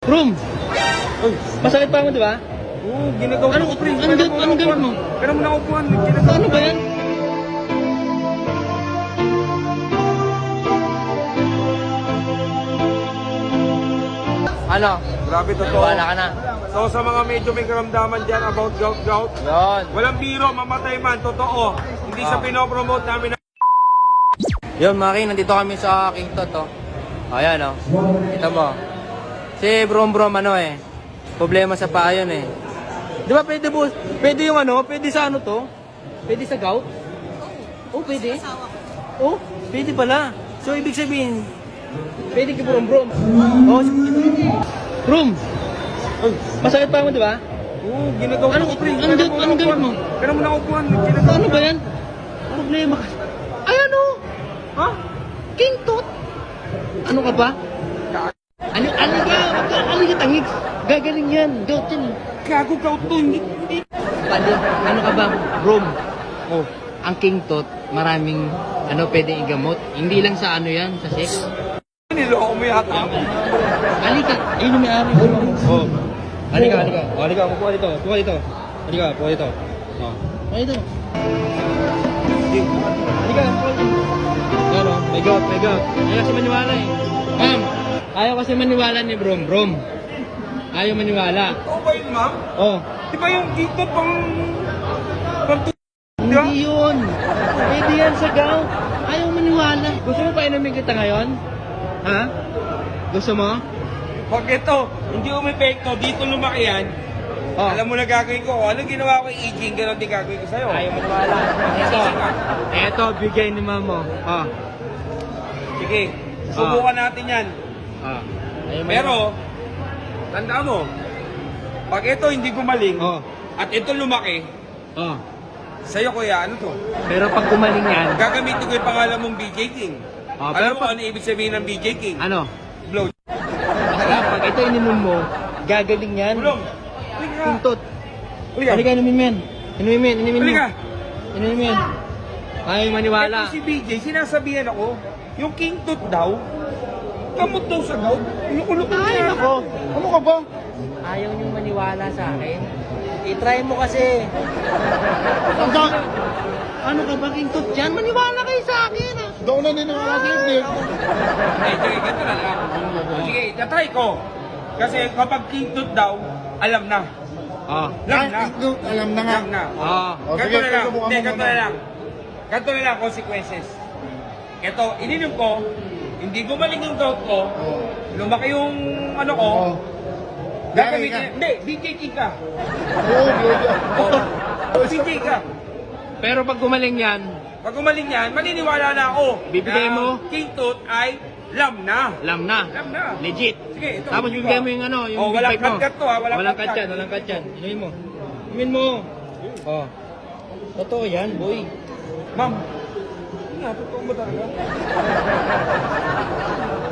Room, Uy, masakit pa mo, di ba? oo, ginagawa Ano- ko, pre. ano Kailan gawin- mo ano gawin naupuan? mo? Kailan mo naupuan? Ginagawa Ano ba yan? Ano? Grabe, totoo. Wala ka na. So, sa mga medyo may karamdaman dyan about gout-gout, Yun. walang biro, mamatay man, totoo. Hindi sa Ah. pinopromote namin na Yun, Maki, nandito kami sa King Tot, oh. Ayan, oh. Kita mo. Si Brom Brom, ano eh. Problema sa paa yun eh. Di ba pwede po, pwede yung ano, pwede sa ano to? Pwede sa gout? Oh, pwede. Oh, pwede pala. So, ibig sabihin, pwede kay Brom Brom. Oh, Brom, masakit pa mo, di ba? oo, ginagawa Ano- ko, pre. ano Kailan gawin- mo ano gawin naupuan? mo? Kailan mo naupuan? Ginagawa Ano ba yan? Problema ka. Ay, ano? Ha? King Tut? Ano ka ba? Ano, ano ka? Ano ka tangik? Gagaling yan. Gout yan. Gago gout to. Hindi, hindi. Pwede, ano ka ba? Brom. Oh, ang King Tut, maraming ano pwedeng igamot. Hindi lang sa ano yan, sa sex. Niloko mo yata ako. Halika, ayun yung may-ari. Oh. Halika, halika. Oh, halika, ka dito. Ka dito. Halika, ka dito. Oh. Ka dito. Halika, ka dito. Yan oh, may gout, may gout. Ayaw kasi maniwala eh. Ma'am, ayaw kasi maniwala ni Brom. Brom. Ayaw maniwala. Oo ba yun, ma'am? Oh. Di ba yung dito pang... pang? Hindi yun. Pwede yan sa gout. Ayaw maniwala. Gusto mo pa inumin kita ngayon? Ha? Gusto mo? Pag ito, hindi umepekto, dito lumaki yan. Oh. Alam mo na gagawin ko. Ano ginawa ko kay Iging, ganun din gagawin ko sa'yo. Ayaw maniwala. Ito. Ito, bigay ni mama mo. Ah. Sige, subukan natin yan. Ah. Ayaw Pero, tanda mo, pag ito hindi gumaling, Oh. at ito lumaki, Oh. sa'yo kuya, ano to? Pero pag gumaling yan, Gagamitin ko yung pangalan mong BJ King. Oh, Alam pero mo pag- ano ibig sabihin ng BJ King? ano? Blow. Pag ito ininom mo, gagaling yan. Bulong. Halika. Pintot. Halika. Halika, inumin mo yan. Inumin mo yan, inumin mo. Halika. Inumin mo yan. Ayaw maniwala. Ito si BJ, sinasabihan ako, yung King Tut daw, gamot daw sa gout. Inukulok Ay, nako. Ano ka ba? Ayaw niyong maniwala sa akin. I-try mo kasi. Ano ka ba, King Tut dyan? Maniwala kayo sa akin. ah. Daw na niniwala sa English. Ay, sige, ganito na lang. Sige, tatry ko. Kasi kapag King Tut daw, alam na. Ah. Alam na. Alam na nga. Alam na. Ah. O, Ganito sige, na lang. subukan Hindi, ganito muna. na lang. Ganito na lang, consequences. Ito, ininom ko, hindi gumaling yung gout ko, Oo. lumaki yung ano ko, Oo. gagamitin, Gagawin ka. hindi, BJ King ka. Oo, Gloria. Oo, BJ ka. Pero pag gumaling yan, Pag gumaling yan, maniniwala na ako. Bibigay na mo? King Tut ay lam na. alam na. Alam na. Legit. Sige, ito. Tapos bibigay mo yung ano, yung oh, big walang bike mo. cut-cut to ha, walang, Walang cut-cut. cut yan, walang cut yan. Inumin mo. Inumin mo. Oh. Totoo yan, boy. Ma'am, yun nga, totoo mo talaga.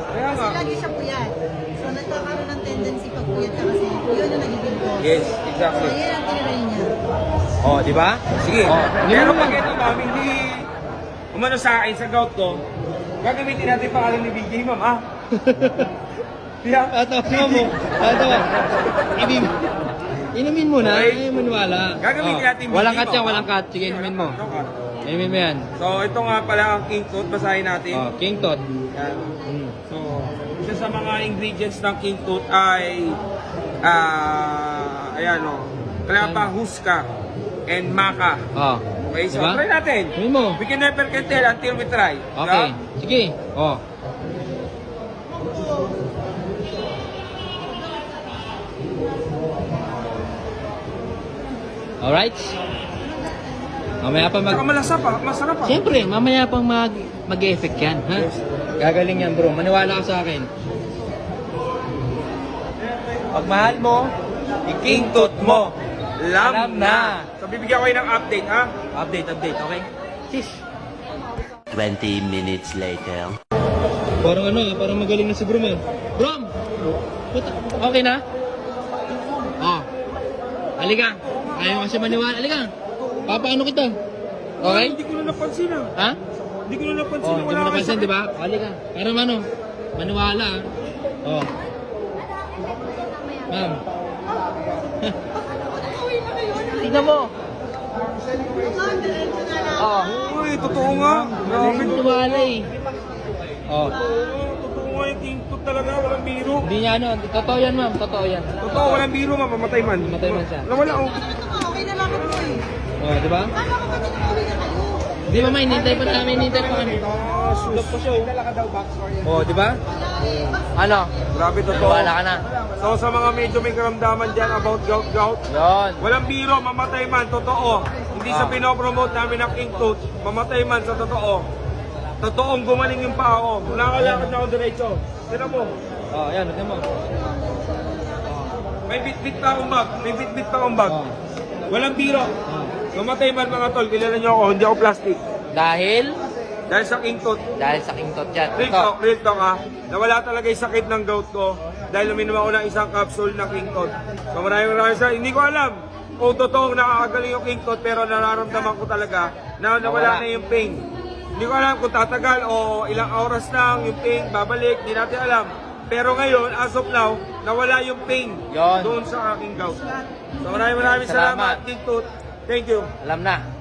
Kaya nga. Kasi lagi siya puyat. So, nagkakaroon ng tendency pag puyat ka kasi yun yung Yes, So, exactly. yan ang tiniray niya. Oh, di ba? Sige. Oh, Pero pag ito, ma'am, hindi umano sa akin sa gout ko, gagamitin natin pangalan ni BJ, ma'am, ah. Diya? Ato, mo. Ato. Inumin. Inumin mo na, Okay. ayaw maniwala. Gagamitin Oh. natin Walang cut yan, walang ah. cut. Sige, inumin mo. Inumin mo yan. So, ito nga pala ang King Tut. Basahin natin. Oh, King Tot. Yan. Mm. So, isa sa mga ingredients ng King Tut ay ah, ayan o, Clapa Huska and Maca. Oh. Okay, so Diba? try natin. Inumin mo. We can never can tell until we try. Okay. Sige. Oh. Alright. Mamaya pa mag... Saka malasa pa, masarap pa. Siyempre, mamaya pang mag... mag-effect yan, ha? Gagaling yan, bro. Maniwala ka sa akin. Pag mahal mo, King Tut mo. Lam, Alam na. na. So, bibigyan ko kayo ng update, ha? update, update, okay? Sis. 20 minutes later. Parang ano, parang magaling na si Brom eh. Brom! Puta, okay na? Oh. Halika. Ayaw kasi maniwala. Halika. Papaano kita? Okay? Hindi ko na napansin, ha? Ha? Hindi ko na napansin. Oh, na hindi mo napansin, di ba? Halika. Para ano? Maniwala. ah. Oh. Ma'am. Tingnan mo. Ma'am. Oo. Uy, totoo nga. Grabe. Tumala eh. Oh. Oo, Totoo nga yung tooth talaga. Walang biro. Hindi niya ano. Totoo yan ma'am. Totoo yan. Totoo, walang biro, mamamatay man. Mamatay man siya. Nawala, oh. Nga, okay na lang ako eh. Oh, di ba? Kala ko kasi nakauwi na kayo. Di ba may hinintay pa namin, hinintay pa kami. Ah, sus. Oh, di ba? Ano? Grabe, totoo. Wala ka na. So, sa mga medyo may karamdaman dyan about gout-gout, Yon. Walang biro, mamatay man, totoo. Hindi sa Ah. pinopromote namin ng King Tooth, mamatay man sa totoo. Totoong gumaling yung paa ko. Nakakalakad na ako diretso. Tignan mo, Oh, yan. Tingnan mo. may bit-bit pa akong bag. May bit-bit pa akong bag. Oh. Walang biro. Mamatay man mga tol, kilala nyo ako, hindi ako plastic. Dahil? Dahil sa King Tooth, Dahil sa King yan. real talk, real talk ha, nawala talaga yung sakit ng gout ko dahil uminom ako ng isang capsule ng King Tooth. So maraming maraming sa, hindi ko alam kung totoong nakakagaling yung King Tooth pero nararamdaman ko talaga na nawala Nawala. na yung pain. Hindi ko alam kung tatagal o ilang oras lang yung pain, babalik, di natin alam. Pero ngayon, as of now, nawala yung pain Yon. doon sa aking gout. So maraming maraming Salamat. salamat, King Tooth. Thank you. Alam na.